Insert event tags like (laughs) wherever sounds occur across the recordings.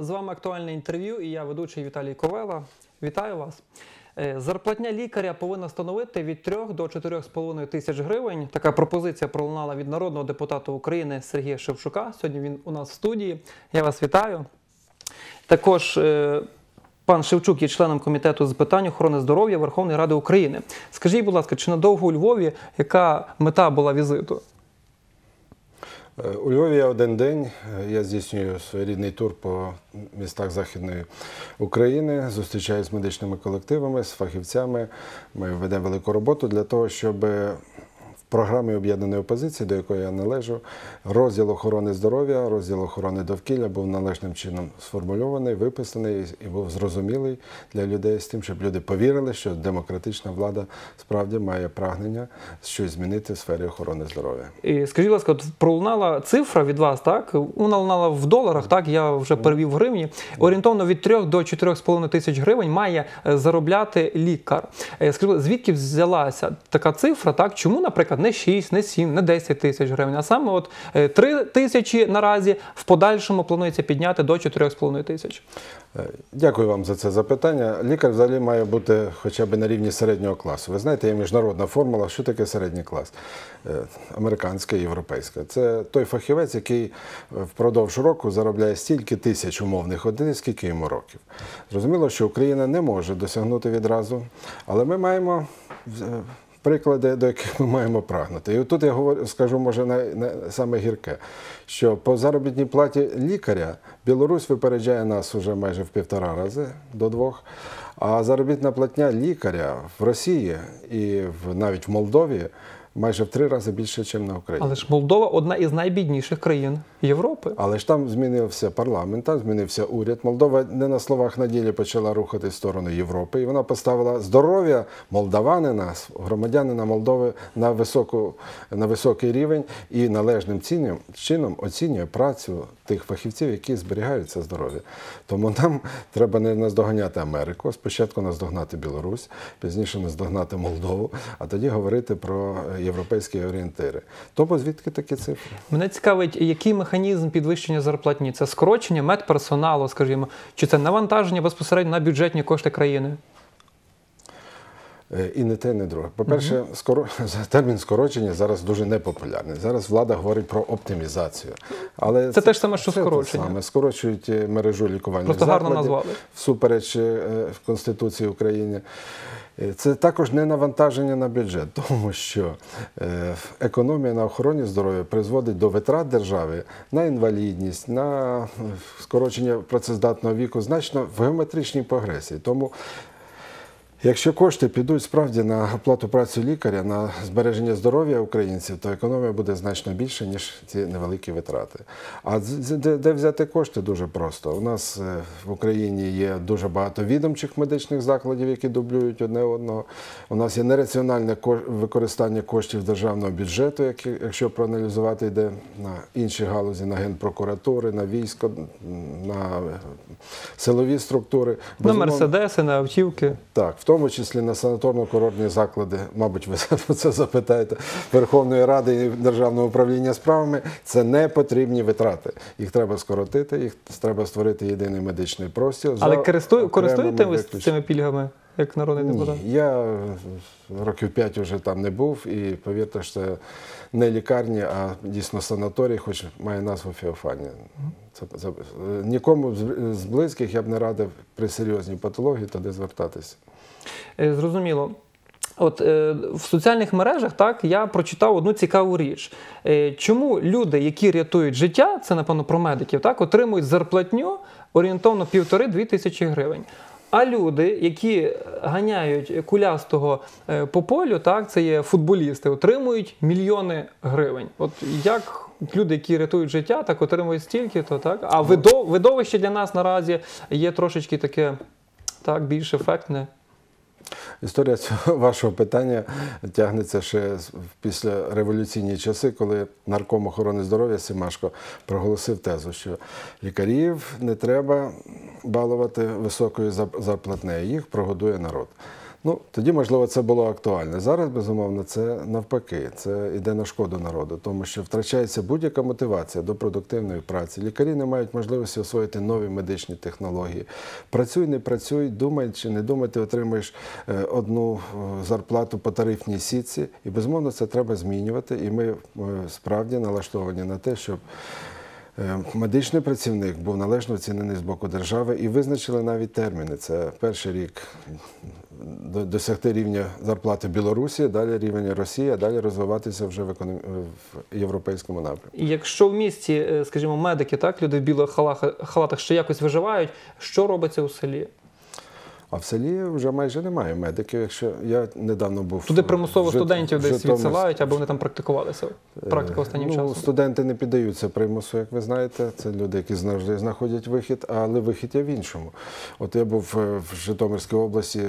З вами актуальне інтерв'ю і я ведучий Віталій Ковела. Вітаю вас. Е, Зарплатня лікаря повинна становити від 3 до 4,5 тисяч гривень. Така пропозиція пролунала від народного депутата України Сергія Шевчука. Сьогодні він у нас в студії. Я вас вітаю. Також е, пан Шевчук є членом комітету з питань охорони здоров'я Верховної Ради України. Скажіть, будь ласка, чи надовго у Львові яка мета була візиту? Е, У Львові я один день. Е, Я здійснюю своєрідний тур по містах Західної України, зустрічаюся з медичними колективами, з фахівцями. Ми ведемо велику роботу для того, щоб в програмі об'єднаної опозиції, до якої я належу, розділ охорони здоров'я, розділ охорони довкілля був належним чином сформульований, виписаний і був зрозумілий для людей з тим, щоб люди повірили, що демократична влада справді має прагнення щось змінити в сфері охорони здоров'я. І скажіть, будь ласка, от пролунала цифра від вас, так? Вона лунала в доларах, так? Я вже перевів гривні. Орієнтовно від 3 до 4,5 тисяч гривень має е, заробляти лікар. Е, Скажіть, звідки взялася така цифра? Так? Чому, наприклад, не 6, не 7, не 10 тисяч гривень, а саме от е, 3 тисячі наразі в подальшому планується підняти до 4,5 тисяч? Е, Дякую вам за це запитання. Лікар взагалі має бути хоча б на рівні середнього класу. Ви знаєте, є міжнародна формула, що таке середній клас? Е, Американська і європейська. Це той фахівець, який е, впродовж року заробляє стільки тисяч умовних одиниць, скільки йому років. Зрозуміло, що Україна не може досягнути відразу, але ми маємо. Приклади, до яких ми маємо прагнути. І тут я говорю, скажу, може, най, най, саме гірке, що по заробітній платі лікаря Білорусь випереджає нас уже майже в півтора рази до двох. А заробітна платня лікаря в Росії і в, навіть в Молдові майже в три рази більше, ніж на Україні. Але ж Молдова одна із найбідніших країн Європи. Але ж там змінився парламент, там змінився уряд. Молдова не на словах на ділі почала рухати в сторону Європи, і вона поставила здоров'я молдаванина, громадянина Молдови на високу на високий рівень і належним чином оцінює працю тих фахівців, які зберігають це здоров'я. Тому нам (laughs) треба не наздоганяти Америку, спочатку наздогнати Білорусь, пізніше наздогнати Молдову, а тоді говорити про європейські орієнтири. Тому звідки такі цифри? Мене цікавить, який механізм підвищення зарплатні? Це скорочення медперсоналу, скажімо, чи це навантаження безпосередньо на бюджетні кошти країни? Е, І не те, і не друге. По-перше, скоро... (laughs) термін скорочення зараз дуже непопулярний. Зараз влада говорить про оптимізацію. Але Це те ж саме, що це скорочення. саме. Скорочують е, мережу лікувальних Просто гарно назвали. всупереч е, в Конституції України. Це також не навантаження на бюджет, (laughs) тому що економія на охороні здоров'я призводить до витрат держави на інвалідність, на скорочення працездатного віку значно в геометричній прогресії. Тому Якщо кошти підуть справді на оплату праці лікаря, на збереження здоров'я українців, то економія буде значно більше, ніж ці невеликі витрати. А де, взяти кошти дуже просто. У нас е, в Україні є дуже багато відомчих медичних закладів, які дублюють одне одного. У нас є нераціональне ко- використання коштів державного бюджету, якщо проаналізувати, йде на інші галузі, на генпрокуратури, на військо, на е, силові структури. На Безумовно, мерседеси, на автівки. так, в тому числі на санаторно-курортні заклади, мабуть, ви про це запитаєте Верховної Ради і Державного управління справами. Це не потрібні витрати. Їх треба скоротити, їх треба створити єдиний медичний простір. Але користую, користуєте ви виключеннями. цими пільгами, як народний депутат? Ні, я років п'ять вже там не був, і повірте, що це не лікарні, а дійсно санаторій, хоч має назву Феофанія. Це, це, нікому з- з близьких я б не радив при серйозній патології туди звертатися. Е, Зрозуміло. От е, в соціальних мережах так я прочитав одну цікаву річ. Е, чому люди, які рятують життя, це напевно про медиків, так отримують зарплатню орієнтовно півтори-дві тисячі гривень. А люди, які ганяють кулястого е, по полю, так це є футболісти, отримують мільйони гривень. От як люди, які рятують життя, так отримують стільки, то так. А видо- видовище для нас наразі є трошечки таке так більш ефектне. Історія цього (laughs) вашого питання тягнеться ще після революційні часи, коли нарком охорони здоров'я Симашко проголосив тезу, що лікарів не треба балувати високою зар- зарплатнею, їх прогодує народ. Ну, тоді, можливо, це було актуально. Зараз, безумовно, це навпаки, це йде на шкоду народу, тому що втрачається будь-яка мотивація до продуктивної праці. Лікарі не мають можливості освоїти нові медичні технології. Працюй, не працюй, думай чи не думай, ти отримуєш е, одну е, зарплату по тарифній сітці. І, безумовно, це треба змінювати. І ми е, справді налаштовані на те, щоб. Е, Медичний працівник був належно оцінений з боку держави і визначили навіть терміни. Це перший рік досягти рівня зарплати Білорусі, далі рівень Росії, а далі розвиватися вже в, економ... в європейському напрямку. Якщо в місті, е, скажімо, медики, так, люди в білих халатах ще якось виживають, що робиться у селі? А в селі вже майже немає медиків. Якщо я недавно був Туди в примусово Жит- студентів десь Житомирськ- відсилають, аби вони там практикувалися. Практика останнім ну, часом. Студенти не піддаються примусу, як ви знаєте. Це люди, які завжди знаходять вихід, але вихід є в іншому. От я був е, в Житомирській області,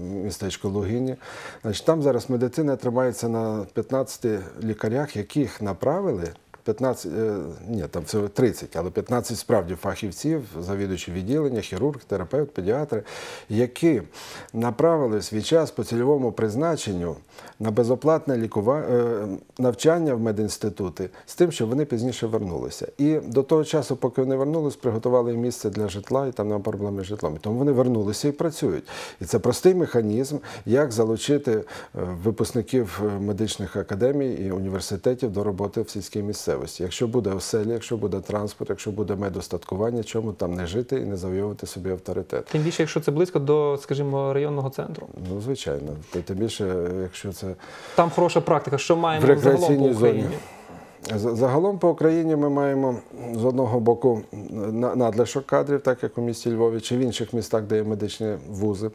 містечко Лугіні. Значить, там зараз медицина тримається на 15 лікарях, яких направили. 15, е, ні, там всього 30, але 15 справді фахівців, завідувачі відділення, хірург, терапевт, педіатри, які направили свій час по цільовому призначенню на безоплатне лікува... е, навчання в медінститути з тим, щоб вони пізніше вернулися. І до того часу, поки вони вернулись, приготували місце для житла, і там нема проблеми з житлом. Тому вони вернулися і працюють. І це простий механізм, як залучити е, випускників медичних академій і університетів до роботи в сільській місцевості. Якщо буде оселя, якщо буде транспорт, якщо буде медостаткування, чому там не жити і не завойовувати собі авторитет. Тим більше, якщо це близько до, скажімо, районного центру. Ну, звичайно, тим більше, якщо це Там хороша практика, що маємо В загалом по Україні. зоні. За- Загалом по Україні ми маємо з одного боку надлишок кадрів, так як у місті Львові, чи в інших містах, де є медичні вузи.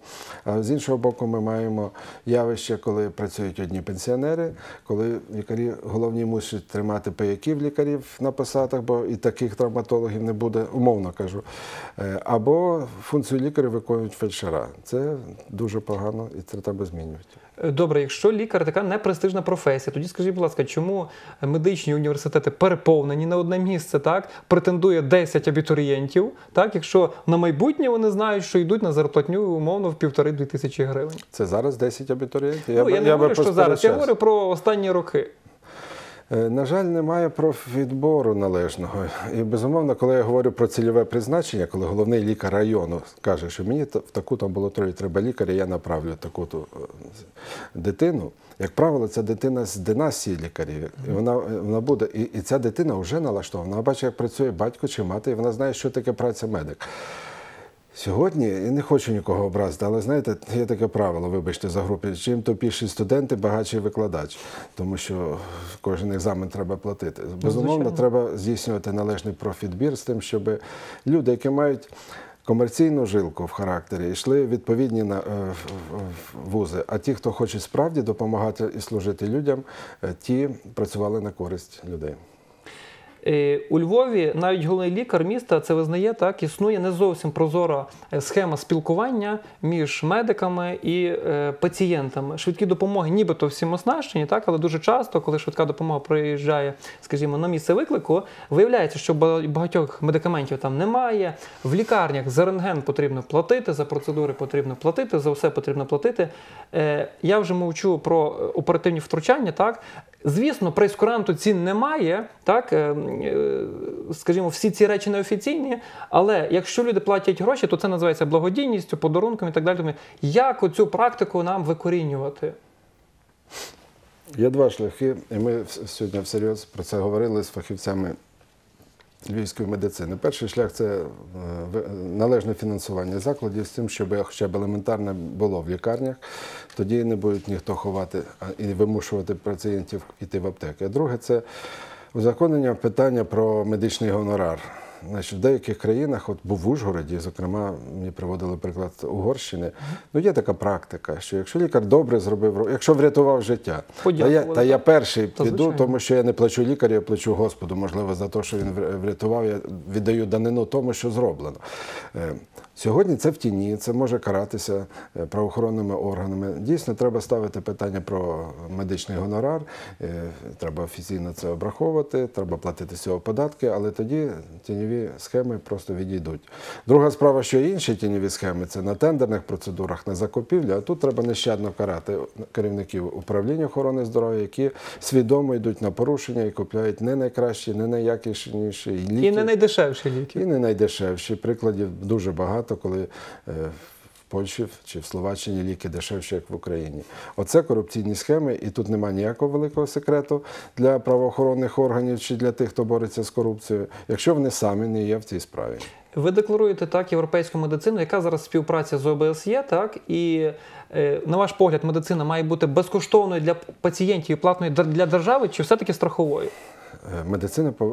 А з іншого боку, ми маємо явище, коли працюють одні пенсіонери, коли лікарі головні мусять тримати паяків лікарів на посадах, бо і таких травматологів не буде, умовно кажу. Е, Або функцію лікаря виконують фельдшера. Це дуже погано і це треба змінювати. Е, Добре, якщо лікар така непрестижна професія, тоді скажіть, будь ласка, чому медичні університети переповнені на одне місце, так претендує 10 абітурієнтів, так якщо на майбутнє вони знають, що йдуть на зарплатню умовно в півтори-дві тисячі гривень. Це зараз 10 абітурієнтів. ну, би- я не говорю, що зараз, я говорю про останні роки. Е, На жаль, немає профвідбору належного. І безумовно, коли я говорю про цільове призначення, коли головний лікар району каже, що мені в таку там амбулаторію треба лікаря, я направлю таку то дитину. Як правило, ця дитина з династії лікарів. І вона, вона буде, і, і ця дитина вже налаштована. Вона бачить, як працює батько чи мати, і вона знає, що таке праця медик. Сьогодні я не хочу нікого образити, але знаєте, є таке правило, вибачте за групи. Чим тупіші студенти, багатший викладач, тому що кожен екзамен треба платити. Безумовно, треба здійснювати належний профідбір з тим, щоб люди, які мають комерційну жилку в характері, йшли відповідні на е, вузи. А ті, хто хоче справді допомагати і служити людям, е, ті працювали на користь людей. Е, У Львові навіть головний лікар міста це визнає так. Існує не зовсім прозора е, схема спілкування між медиками і е, пацієнтами. Швидкі допомоги, нібито всім оснащені, так, але дуже часто, коли швидка допомога приїжджає, скажімо, на місце виклику, виявляється, що ба- багатьох медикаментів там немає. В лікарнях за рентген потрібно платити, за процедури потрібно платити, за все потрібно платити. Я вже мовчу про оперативні втручання. Так, звісно, прейскуранту цін немає, так. е, е, Скажімо, всі ці речі неофіційні, але якщо люди платять гроші, то це називається благодійністю, подарунком і так далі. Як оцю практику нам викорінювати? Є два шляхи, і ми сьогодні всерйоз про це говорили з фахівцями львівської медицини. Перший шлях це е, належне фінансування закладів з тим, щоб хоча б елементарне було в лікарнях. Тоді не будуть ніхто ховати і вимушувати пацієнтів йти в аптеки. Друге це узаконення питання про медичний гонорар. Значить, в деяких країнах, от був в Ужгороді, зокрема, мені приводили приклад Угорщини. Ну, є така практика, що якщо лікар добре зробив, якщо врятував життя, та я, та я перший Та, піду, звичайно. тому що я не плачу лікарю, я плачу Господу, можливо, за те, що він врятував, я віддаю данину тому, що зроблено. Е, Сьогодні це в тіні, це може каратися е, правоохоронними органами. Дійсно, треба ставити питання про медичний гонорар, е, треба офіційно це обраховувати, треба платити з цього податки, але тоді тіньові тіньові схеми просто відійдуть. Друга справа, що інші тіньові схеми це на тендерних процедурах, на закупівлі, а тут треба нещадно карати керівників управління охорони здоров'я, які свідомо йдуть на порушення і купляють не найкращі, не найякісніші ліки. І не найдешевші ліки. І не найдешевші. Прикладів дуже багато, коли е, Польщі чи в Словаччині ліки дешевші, як в Україні. Оце корупційні схеми, і тут немає ніякого великого секрету для правоохоронних органів чи для тих, хто бореться з корупцією, якщо вони самі не є в цій справі. Ви декларуєте так європейську медицину, яка зараз співпраця з ОБСЄ, так і е, на ваш погляд, медицина має бути безкоштовною для пацієнтів і платною для держави, чи все-таки страховою? Е, Медицина е,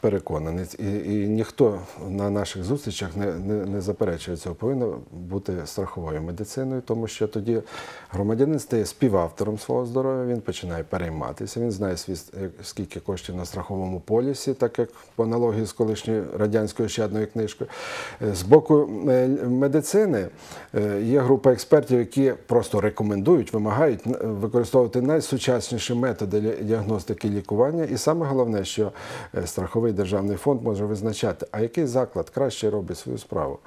переконаний, і, і ніхто на наших зустрічах не, не, не заперечує цього. Повинно бути страховою медициною, тому що тоді громадянин стає співавтором свого здоров'я, він починає перейматися, він знає свій, е, скільки коштів на страховому полісі, так як по аналогії з колишньою радянською щадною книжкою. З боку медицини є група експертів, які просто рекомендують, вимагають використовувати найсучасніші методи діагностики лікування. І саме головне, що е, страховий державний фонд може визначати, а який заклад краще робить свою справу.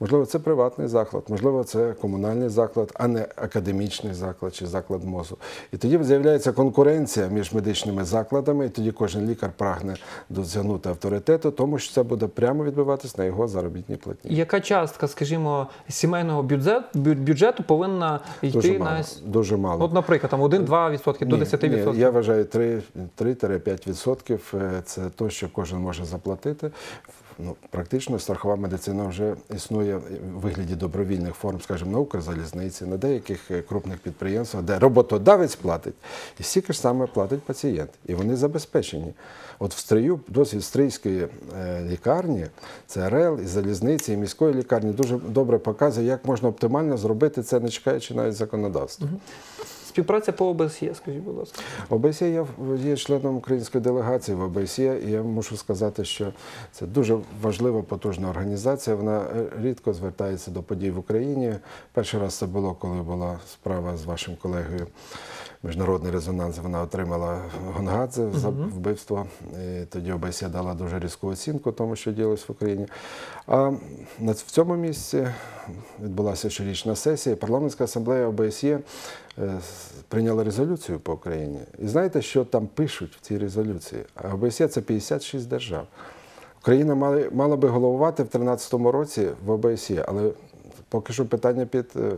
Можливо, це приватний заклад, можливо, це комунальний заклад, а не академічний заклад чи заклад МОЗу. І тоді з'являється конкуренція між медичними закладами, і тоді кожен лікар прагне досягнути авторитету, тому що це буде прямо відбиватись на його заробітній платні. Яка частка, скажімо, сімейного бюджет, бю- бюджету повинна йти Дуже на мало. с- Дуже мало. от, наприклад, там 1-2% до Ні, 10%? Ні, я вважаю 3 3-5% е, це те, що кожен може заплатити. Ну, практично страхова медицина вже існує в вигляді добровільних форм, скажімо, на Укрзалізниці, на деяких е, крупних підприємствах, де роботодавець платить, і стільки ж саме платить пацієнт. І вони забезпечені. От в стрию, досвід стрийської е, лікарні, це РЕЛ і залізниці, і міської лікарні дуже добре показує, як можна оптимально зробити це, не чекаючи навіть законодавства. Співпраця по ОБСЄ, скажіть, будь ласка. ОБСЄ я є членом української делегації в ОБСЄ, і я мушу сказати, що це дуже важлива, потужна організація. Вона е, рідко звертається до подій в Україні. Перший раз це було, коли була справа з вашим колегою. Міжнародний резонанс вона отримала Гонгадзе за вбивство. І тоді ОБСЄ дала дуже різку оцінку тому, що діялось в Україні. А в цьому місці відбулася щорічна сесія. Парламентська асамблея ОБСЄ е, прийняла резолюцію по Україні. І знаєте, що там пишуть в цій резолюції? А ОБСЄ це 56 держав. Україна мала би головувати в 2013 році в ОБСЄ, але поки що питання під е,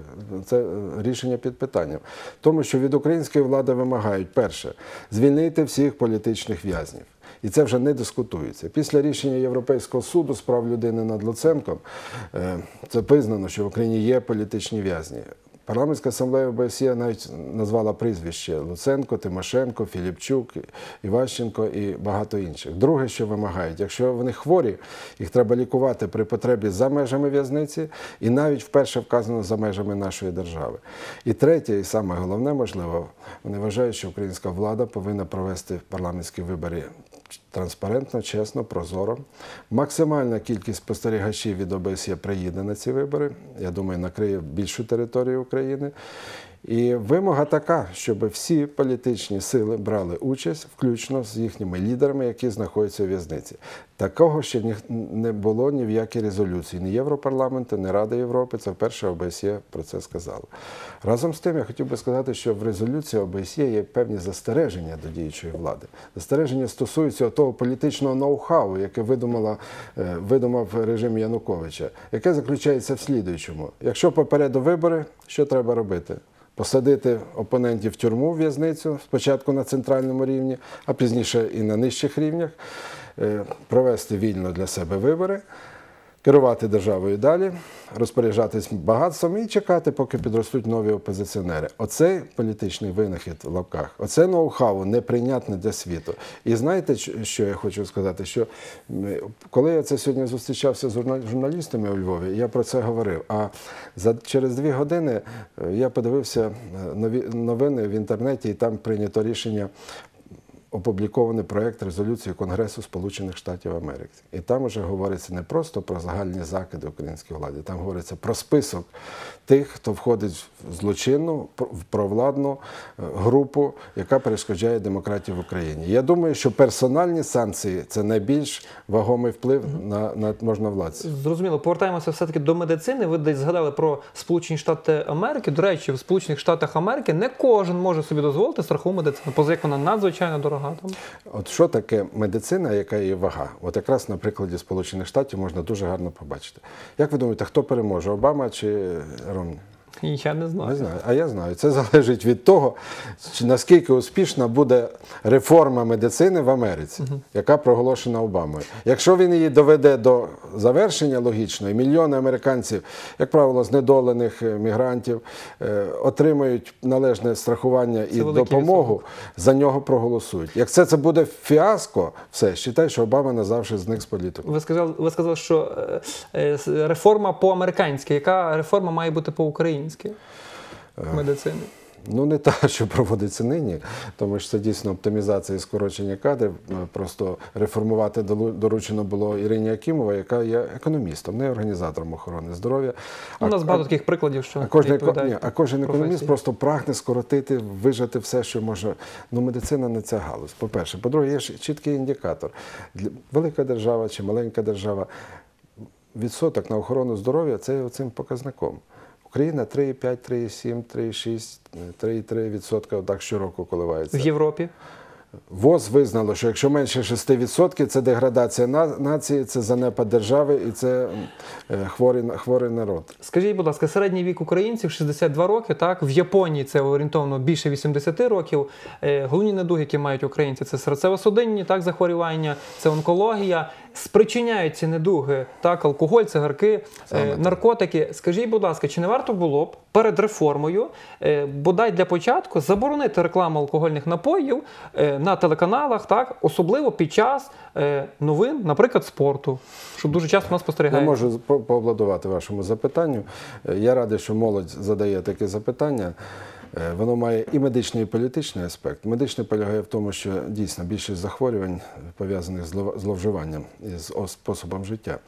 це е, рішення під питанням. Тому що від української влади вимагають перше звільнити всіх політичних в'язнів. І це вже не дискутується. Після рішення Європейського суду з прав людини над Луценком е, це визнано, що в Україні є політичні в'язні. Парламентська асамблея ОБСЄ навіть назвала прізвище Луценко, Тимошенко, Філіпчук, Іващенко і багато інших. Друге, що вимагають, якщо вони хворі, їх треба лікувати при потребі за межами в'язниці, і навіть вперше вказано за межами нашої держави. І третє, і саме головне, можливо, вони вважають, що українська влада повинна провести парламентські вибори транспарентно, чесно, прозоро. Максимальна кількість спостерігачів від ОБСЄ приїде на ці вибори. Я думаю, накриє більшу територію України. І вимога така, щоб всі політичні сили брали участь, включно з їхніми лідерами, які знаходяться у в'язниці. Такого ще не було ні в якій резолюції, ні Європарламенту, ні Ради Європи. Це вперше ОБСЄ про це сказала. Разом з тим, я хотів би сказати, що в резолюції ОБСЄ є певні застереження до діючої влади. Застереження стосуються того політичного ноу-хау, яке видумала, е, видумав режим Януковича, яке заключається в слідуючому: якщо попереду вибори, що треба робити? Посадити опонентів в тюрму в в'язницю спочатку на центральному рівні, а пізніше і на нижчих рівнях, е, провести вільно для себе вибори, керувати державою далі, розпоряджатись багатством і чекати, поки підростуть нові опозиціонери. Оцей політичний винахід в лапках, оце ноу-хау неприйнятне для світу. І знаєте, що- я хочу сказати? Що коли я це сьогодні зустрічався з журна- журналістами у Львові, я про це говорив. А за через дві години е, я подивився е, нові новини в інтернеті, і там прийнято рішення опублікований проєкт резолюції Конгресу Сполучених Штатів Америки. І там вже говориться не просто про загальні закиди української влади, там говориться про список тих, хто входить в злочинну, в провладну е, групу, яка перешкоджає демократії в Україні. Я думаю, що персональні санкції це найбільш вагомий вплив на, на можновладців. Зрозуміло, повертаємося все-таки до медицини. Ви десь згадали про Сполучені Штати Америки. До речі, в Сполучених Штатах Америки не кожен може собі дозволити страхову медицину, поза як вона надзвичайно дорога там. От що таке медицина, яка є вага? От якраз на прикладі Сполучених Штатів можна дуже гарно побачити. Як ви думаєте, хто переможе, Обама чи Ромні? Я не знаю. Не знаю, а я знаю. Це залежить від того, чи наскільки успішна буде реформа медицини в Америці, яка проголошена Обамою. Якщо він її доведе до завершення логічної, мільйони американців, як правило, знедолених е, мігрантів, е, отримають належне страхування і Це великий допомогу, за нього проголосують. Як це, це буде фіаско, все, вважай, що Обама назавжди зник з політики. Ви сказали, ви сказали, що е, реформа по-американськи. Яка реформа має бути по-українськи медицини? Ну, не та, що проводиться нині, тому що це дійсно оптимізація і скорочення кадрів. Е, Просто реформувати доручено було Ірині Акімова, яка є економістом, не організатором охорони здоров'я. У нас багато таких прикладів, що А кожен, ні, а кожен економіст професії. просто прагне скоротити, вижати все, що може. Ну, медицина не ця галузь. По-перше, по-друге, є ж чіткий індикатор. Велика держава чи маленька держава, відсоток на охорону здоров'я це цим показником. Україна 3,5, 3,7, 3,6, 3,3 відсотка отак щороку коливається. в Європі. ВОЗ визнало, що якщо менше 6%, це деградація на- нації, це занепад держави і це е, хворий, хворий народ. Скажіть, будь ласка, середній вік українців 62 роки, так? В Японії це орієнтовно більше 80 років. Е, Головні недуги, які мають українці, це серцево-судинні так, захворювання, це онкологія. Спричиняють ці недуги, так, алкоголь, цигарки, Саме е, наркотики. Скажіть, будь ласка, чи не варто було б перед реформою, е, бодай для початку, заборонити рекламу алкогольних напоїв е, на телеканалах, так, особливо під час новин, наприклад, спорту, щоб дуже часто нас Я можу пообладувати вашому запитанню. Я радий, що молодь задає таке запитання. Е, Воно має і медичний, і політичний аспект. Медичний полягає в тому, що дійсно більшість захворювань пов'язаних з зловживанням з способом життя.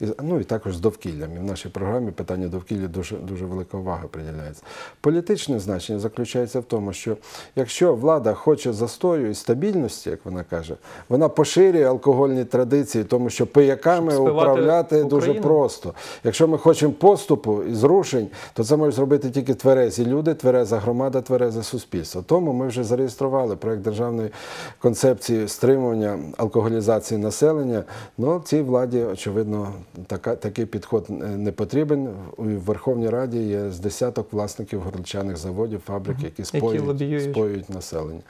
І, ну і також з довкіллям. І в нашій програмі питання довкілля дуже, дуже велика увага приділяється. Політичне значення заключається в тому, що якщо влада хоче застою і стабільності, як вона каже, вона поширює алкогольні традиції, тому що пияками управляти дуже просто. Якщо ми хочемо поступу і зрушень, то це можуть зробити тільки тверезі люди, твереза громада, тверезе суспільство. Тому ми вже зареєстрували проект державної концепції стримування алкоголізації населення. Ну цій владі, очевидно, така, такий підход е, не потрібен. У Верховній Раді є з десяток власників горілчаних заводів, фабрик, які споюють, споюють населення.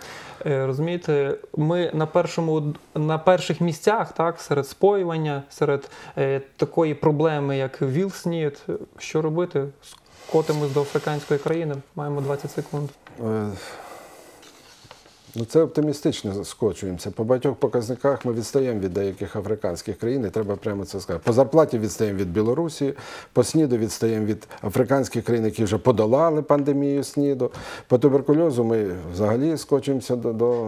Е, Розумієте, ми на першому на перших місцях, так, серед споювання, серед е, такої проблеми, як ВІЛ-СНІД. Що робити? Скотимось до африканської країни. Маємо 20 секунд. Ну, це оптимістично скочуємося. По багатьох показниках ми відстаємо від деяких африканських країн, і треба прямо це сказати. По зарплаті відстаємо від Білорусі, по СНІДу відстаємо від африканських країн, які вже подолали пандемію СНІДу. По туберкульозу ми взагалі скочуємося до, до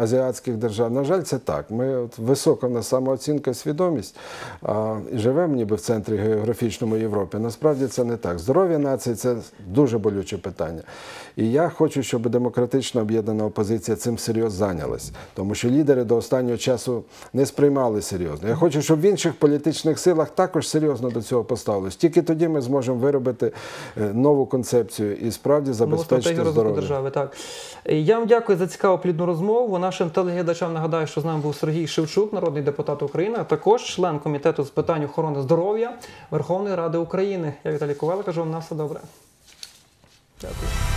азіатських держав. На жаль, це так. Ми от висока в нас самооцінка свідомість, а і живемо ніби в центрі географічному Європи. Насправді це не так. Здоров'я нації це дуже болюче питання. І я хочу, щоб демократично об'єднана опозиція цим серйозно зайнялась, тому що лідери до останнього часу не сприймали серйозно. Я хочу, щоб в інших політичних силах також серйозно до цього поставились. Тільки тоді ми зможемо виробити е, нову концепцію і справді Нову забезпечити здоров'я. держави. Так. Е, Я вам дякую за цікаву плідну розмову. Нашим телеглядачам нагадаю, що з нами був Сергій Шевчук, народний депутат України, а також член комітету з питань охорони здоров'я Верховної Ради України. Я Віталій Коваль, кажу вам на все добре. Дякую.